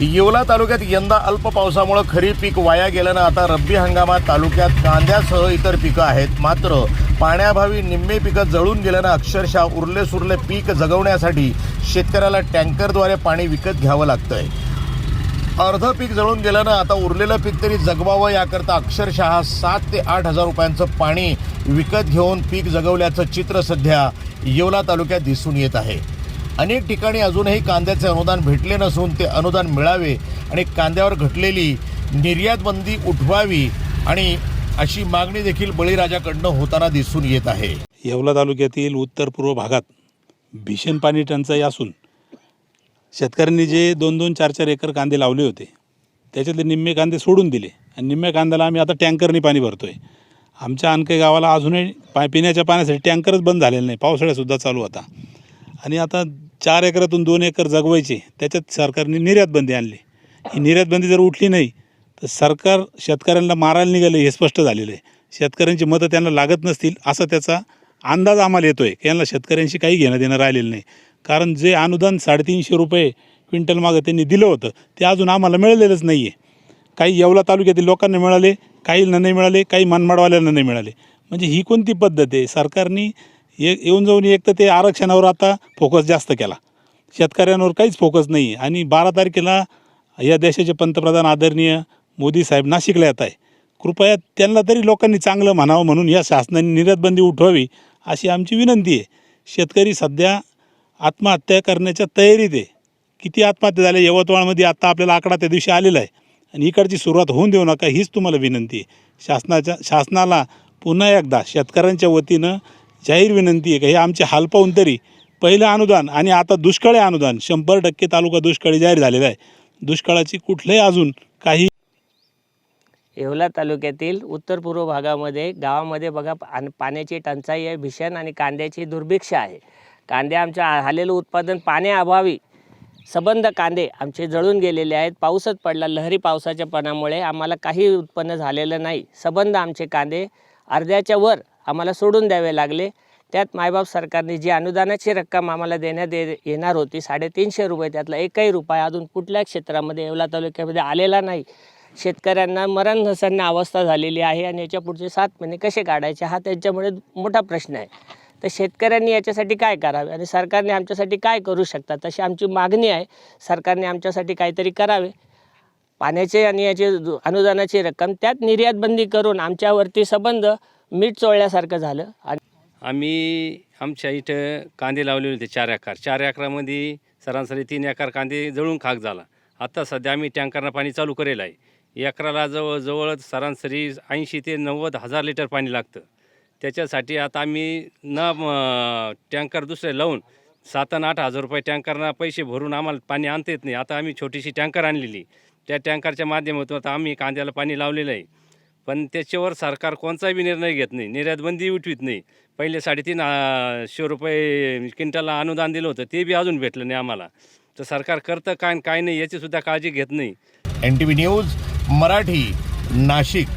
येवला तालुक्यात यंदा अल्प पावसामुळे खरीप पीक वाया गेल्यानं आता रब्बी हंगामात तालुक्यात कांद्यासह इतर पिकं आहेत. मात्र पाण्याभावी निम्मे पिकं जळून गेल्यानं अक्षरशः उरले सुरले पीक जगवण्यासाठी शेतकऱ्याला टँकरद्वारे पाणी विकत घ्यावं लागतंय. अर्ध पीक जळून गेल्यानं आता उरलेलं पीक तरी जगवावं याकरता अक्षरशः सात ते आठ हजार रुपयांचं पाणी विकत घेऊन पीक जगवल्याचं चित्र सध्या येवला तालुक्यात दिसून येत आहे. अनेक ठिकाणी अजूनही कांद्याचे अनुदान भेटले नसून ते अनुदान मिळावे आणि कांद्यावर घटलेली निर्यात बंदी उठवावी आणि अशी मागणी देखील बळीराजाकडनं होताना दिसून येत आहे. येवला तालुक्यातील उत्तर पूर्व भागात भीषण पाणी टंचाई असून शेतकऱ्यांनी जे दोन दोन चार चार एकर कांदे लावले होते त्याच्यातले निम्मे कांदे सोडून दिले. आणि निम्म्या कांद्याला आम्ही आता टँकरनी पाणी भरतो आहे आमच्या आणखी गावाला अजूनही पा पिण्याच्या पाण्यासाठी टँकरच बंद झालेला नाही. पावसाळ्यासुद्धा चालू होता. आणि आता चार एकरातून दोन एकर जगवायचे त्याच्यात सरकारने निर्यात बंदी आणली. ही निर्यात बंदी जर उठली नाही तर सरकार शेतकऱ्यांना मारायला निघालं हे स्पष्ट झालेलं आहे. शेतकऱ्यांची मतं त्यांना लागत नसतील असा त्याचा अंदाज आम्हाला येतो आहे की यांना शेतकऱ्यांशी काही घेणं देणं राहिलेलं नाही. कारण जे अनुदान साडेतीनशे रुपये क्विंटल मागं त्यांनी दिलं होतं ते अजून आम्हाला मिळालेलंच नाही आहे काही येवला तालुक्यातील लोकांना मिळाले काहींना नाही मिळाले काही मनमाडवाल्यांना नाही मिळाले. म्हणजे ही कोणती पद्धत आहे? सरकारने ये येऊन जाऊन एक तर ते आरक्षणावर आता फोकस जास्त केला. शेतकऱ्यांवर काहीच फोकस नाही. आहे आणि बारा तारखेला या देशाचे पंतप्रधान आदरणीय मोदी साहेब नाशिकला येत आहे. कृपया त्यांना तरी लोकांनी चांगलं म्हणावं म्हणून या शासनाने निर्यातबंदी उठवावी अशी आमची विनंती आहे. शेतकरी सध्या आत्महत्या करण्याच्या तयारीत आहे. किती आत्महत्या झाल्या? यवतमाळमध्ये आत्ता आपल्याला आकडा त्या दिवशी आलेला आहे. आणि इकडची सुरुवात होऊन देऊ नका हीच तुम्हाला विनंती आहे. शासनाच्या शासनाला पुन्हा एकदा शेतकऱ्यांच्या वतीनं जाहीर विनंती आहे का? हे आमचे हाल पाहून तरी पहिलं अनुदान आणि आता दुष्काळी अनुदान शंभर टक्के तालुका दुष्काळी जाहीर झालेला आहे. दुष्काळाची कुठलंही अजून काही येवला तालुक्यातील उत्तर पूर्व भागामध्ये गावामध्ये बघा आणि पाण्याची टंचाई आहे भीषण आणि कांद्याची दुर्भिक्ष आहे. कांदे आमच्या आलेलं उत्पादन पाण्याअभावी सबंध कांदे आमचे जळून गेलेले आहेत. पाऊसच पडला लहरी पावसाच्या पणामुळे आम्हाला काही उत्पन्न झालेलं नाही. सबंध आमचे कांदे अर्ध्याच्या वर आम्हाला सोडून द्यावे लागले. त्यात मायबाप सरकारने जी अनुदानाची रक्कम आम्हाला देण्यात दे येणार होती साडेतीनशे रुपये त्यातला एकही रुपया अजून कुठल्या क्षेत्रामध्ये येवला तालुक्यामध्ये आलेला नाही. शेतकऱ्यांना मरण धसन्न अवस्था झालेली आहे आणि याच्या पुढचे सात महिने कसे काढायचे हा त्यांच्यामुळे मोठा प्रश्न आहे. तर शेतकऱ्यांनी याच्यासाठी काय करावे आणि सरकारने आमच्यासाठी काय करू शकतात तशी आमची मागणी आहे. सरकारने आमच्यासाठी काहीतरी करावे. पाण्याचे आणि याचे अनुदानाची रक्कम त्यात निर्यातबंदी करून आमच्यावरती संबंध मीठ चोळल्यासारखं झालं आणि आम्ही आमच्या इथं कांदे लावलेले होते चार एकर. चार एकरामध्ये सरासरी तीन एकर कांदे जळून खाक झाला. आता सध्या आम्ही टँकरनं पाणी चालू करेल आहे. एकराला जवळ जवळ सरासरी ऐंशी ते नव्वद हजार लिटर पाणी लागतं. त्याच्यासाठी आता आम्ही न टँकर दुसरे लावून सात आणि आठ हजार रुपये टँकरना पैसे भरून आम्हाला पाणी आणता येत नाही. आता आम्ही छोटीशी टँकर आणलेली. त्या टँकरच्या माध्यमातून आता आम्ही कांद्याला पाणी लावलेलं आहे. पण त्याच्यावर सरकार कोणताही निर्णय घेत नाही. निर्यातबंदी उठवीत नाही. पहिले साडेतीन शे रुपये क्विंटलला अनुदान दिलं होतं ते बी अजून भेटलं नाही आम्हाला. तर सरकार करतं काय आणि काय नाही याची सुद्धा काळजी घेत नाही. N T V news Marathi Nashik.